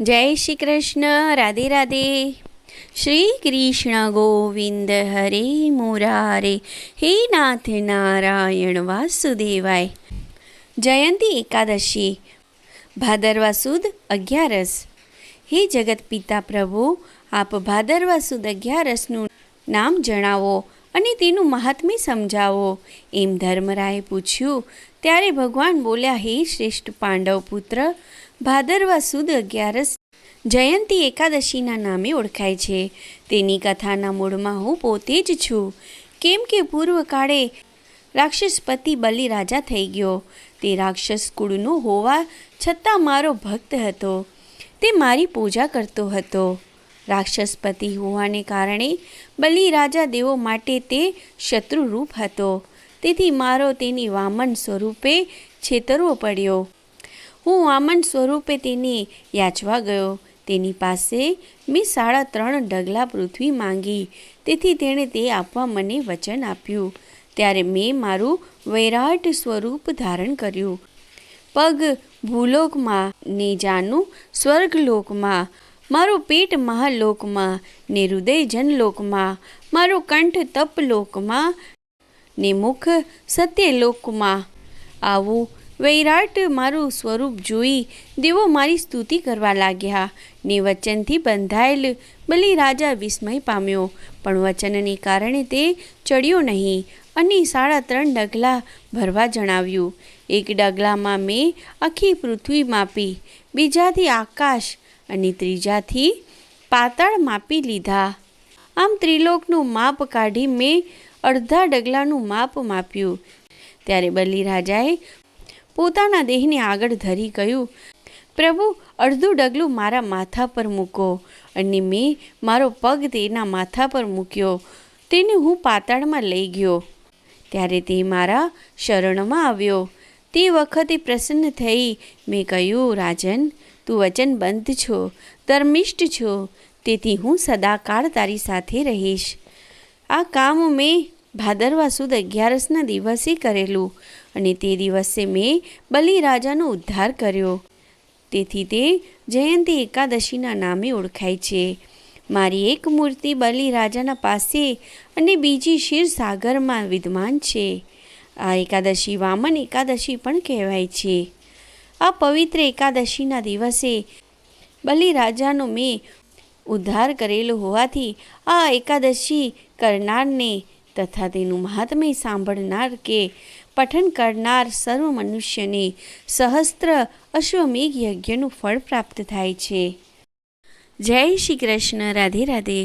જય શ્રી કૃષ્ણ, રાધે રાધે. શ્રી કૃષ્ણ ગોવિંદ હરે મોરારે, હે નાથ નારાયણ વાસુદેવાય. જયંતી એકાદશી ભાદરવા સુદ અગિયારસ. હે જગત પિતા પ્રભુ, આપ ભાદરવા સુદ અગિયારસનું નામ જણાવો અને તેનું મહાત્મ્ય સમજાવો. એમ ધર્મરાયે પૂછ્યું, ત્યારે ભગવાન બોલ્યા, હે શ્રેષ્ઠ પાંડવ પુત્ર ભાદરવા સુદ અગિયારસ જયંતી એકાદશીના નામે ઓળખાય છે. તેની કથાના મૂળમાં હું પોતે જ છું. કેમ કે પૂર્વકાળે રાક્ષસપતિ બલિ રાજા થઈ ગયો. તે રાક્ષસ કુળનો હોવા છતાં મારો ભક્ત હતો. તે મારી પૂજા કરતો હતો. રાક્ષસપતિ હોવાને કારણે બલિ રાજા દેવો માટે તે શત્રુરૂપ હતો. તેથી મારો તેની વામન સ્વરૂપે છેતરવો પડ્યો. હું વામન સ્વરૂપે તેને યાચવા ગયો. તેની પાસે મેં સાડા ત્રણ ઢગલા પૃથ્વી માંગી. તેથી તેણે તે આપવા મને વચન આપ્યું. ત્યારે મેં મારું વૈરાટ સ્વરૂપ ધારણ કર્યું. પગ ભૂલોકમાં ને જાનું સ્વર્ગલોકમાં, મારું પેટ મહાલોકમાં, ને હૃદય જનલોકમાં, મારું કંઠ તપલોકમાં, ને મુખ સત્યલોકમાં. આવું વૈરાટ, મારું સ્વરૂપ જોઈ દેવો મારી સ્તુતિ કરવા લાગ્યા. ને વચનથી બંધાયેલ બલિરાજા વિસ્મય પામ્યો. પણ વચનને કારણે તે ચડ્યો નહીં અને સાડા ત્રણ ડગલા ભરવા જણાવ્યું. એક ડગલામાં મેં આખી પૃથ્વી માપી, બીજાથી આકાશ અને ત્રીજાથી પાતાળ માપી લીધા. આમ ત્રિલોકનું માપ કાઢી મેં અડધા ડગલાનું માપ માપ્યું. ત્યારે બલિ રાજાએ પોતાના દેહને આગળ ધરી કહ્યું, પ્રભુ, અડધું ડગલું મારા માથા પર મૂકો અને મેં મારો પગ તેના માથા પર મૂક્યો. તેને હું પાતાળમાં લઈ ગયો. ત્યારે તે મારા શરણમાં આવ્યો. તે વખતે પ્રસન્ન થઈ મેં કહ્યું, રાજન, તું વચનબંધ છો, ધર્મિષ્ઠ છો. તેથી હું સદાકાળ તારી સાથે રહીશ. આ કામ મેં ભાદરવા સુદ અગિયારસના દિવસે કરેલું અને તે દિવસે મેં બલિ રાજાનો ઉદ્ધાર કર્યો. તેથી તે જયંતી એકાદશીના નામે ઓળખાય છે. મારી એક મૂર્તિ બલિ રાજાના પાસે અને બીજી ક્ષીરસાગરમાં વિદ્યમાન છે. આ એકાદશી વામન એકાદશી પણ કહેવાય છે. આ પવિત્ર એકાદશીના દિવસે બલિ રાજાનો મેં ઉદ્ધાર કરેલો હોવાથી આ એકાદશી કરનારને તથા તેનું મહાત્મ્ય સાંભળનાર કે પઠન કરનાર સર્વ મનુષ્યને સહસ્ત્ર અશ્વમેઘ યજ્ઞનું ફળ પ્રાપ્ત થાય છે. જય શ્રી કૃષ્ણ, રાધે રાધે.